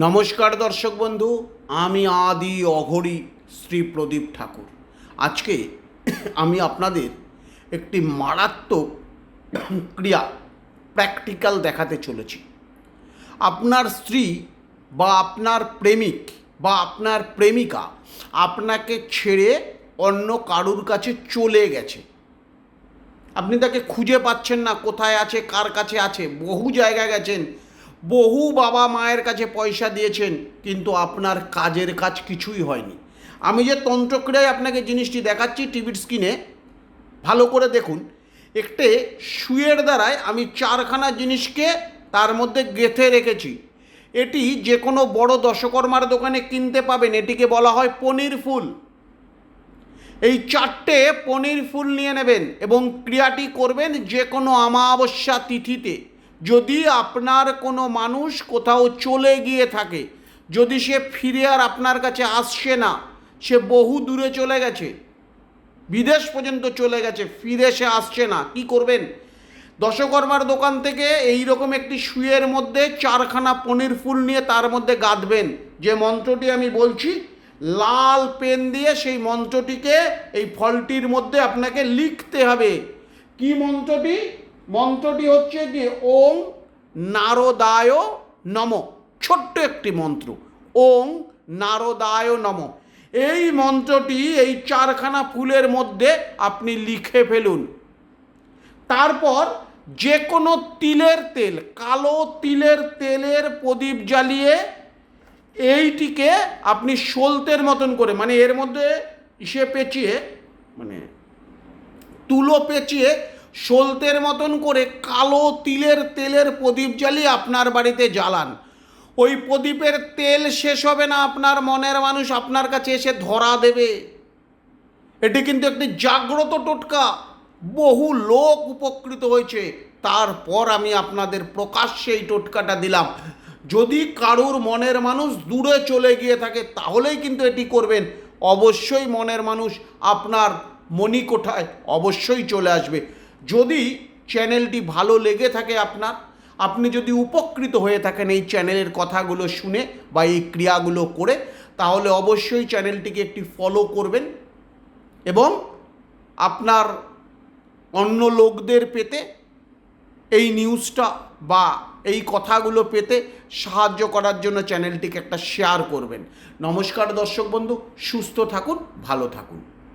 নমস্কার দর্শক বন্ধু, আমি আদি অঘরী শ্রী প্রদীপ ঠাকুর। আজকে আমি আপনাদের একটি মারাত্মক ক্রিয়া প্র্যাকটিক্যাল দেখাতে চলেছি। আপনার স্ত্রী বা আপনার প্রেমিক বা আপনার প্রেমিকা আপনাকে ছেড়ে অন্য কারুর কাছে চলে গেছে। আপনি তাকে খুঁজে পাচ্ছেন না কোথায় আছে, কার কাছে আছে, বহু জায়গায় গেছেন বহু বাবা মায়ের কাছে পয়সা দিয়েছেন, কিন্তু আপনার কাজের কাজ কিছুই হয়নি। আমি যে তন্ত্রক্রিয়ায় আপনাকে জিনিসটি দেখাচ্ছি টিভির স্ক্রিনে, ভালো করে দেখুন। একটে সুয়ের দ্বারায় আমি চারখানা জিনিসকে তার মধ্যে গেঁথে রেখেছি। এটি যে কোনো বড় দশকর্মার দোকানে কিনতে পাবেন, এটিকে বলা হয় পনির ফুল। এই চারটে পনির ফুল নিয়ে নেবেন এবং ক্রিয়াটি করবেন যে কোনো অমাবস্যা তিথিতে। যদি আপনার কোনো মানুষ কোথাও চলে গিয়ে থাকে, যদি সে ফিরে আর আপনার কাছে আসছে না, সে বহু দূরে চলে গেছে, বিদেশ পর্যন্ত চলে গেছে, ফিরে সে আসছে না, কি করবেন? দশকর্মার দোকান থেকে এই রকম একটি শুয়ের মধ্যে চারখানা পনির ফুল নিয়ে তার মধ্যে গাঁথবেন যে মন্ত্রটি আমি বলছি, লাল পেন দিয়ে সেই মন্ত্রটিকে এই ফলটির মধ্যে আপনাকে লিখতে হবে। কি মন্ত্রটি? মন্ত্রটি হচ্ছে যে ওং নারদায় নম, ছোট্ট একটি মন্ত্র, ওং নারদায় নম। এই মন্ত্রটি এই চারখানা ফুলের মধ্যে আপনি লিখে ফেলুন। তারপর যে কোনো তিলের তেল, কালো তিলের তেলের প্রদীপ জ্বালিয়ে এইটিকে আপনি সলতের মতন করে মানে এর মধ্যে ইসে পেঁচিয়ে মানে তুলো পেঁচিয়ে সলতের মতন করে কালো তিলের তেলের প্রদীপ জ্বালিয়ে আপনার বাড়িতে জ্বালান। ওই প্রদীপের তেল শেষ হবে না, আপনার মনের মানুষ আপনার কাছে এসে ধরা দেবে। এটি কিন্তু একটি জাগ্রত টোটকা। বহু লোক উপকৃত হয়েছে। তারপর আমি আপনাদের প্রকাশ্যে এই টোটকাটা দিলাম। যদি কারুর মনের মানুষ দূরে চলে গিয়ে থাকে, তাহলেই কিন্তু এটি করবেন। অবশ্যই মনের মানুষ আপনার মণিকোঠায় অবশ্যই চলে আসবে। যদি চ্যানেলটি ভালো লেগে থাকে আপনার, আপনি যদি উপকৃত হয়ে থাকেন এই চ্যানেলের কথাগুলো শুনে বা এই ক্রিয়াগুলো করে, তাহলে অবশ্যই চ্যানেলটিকে একটি ফলো করবেন এবং আপনার অন্য লোকদের পেতে এই নিউজটা বা এই কথাগুলো পেতে সাহায্য করার জন্য চ্যানেলটিকে একটা শেয়ার করবেন। নমস্কার দর্শক বন্ধু, সুস্থ থাকুন, ভালো থাকুন।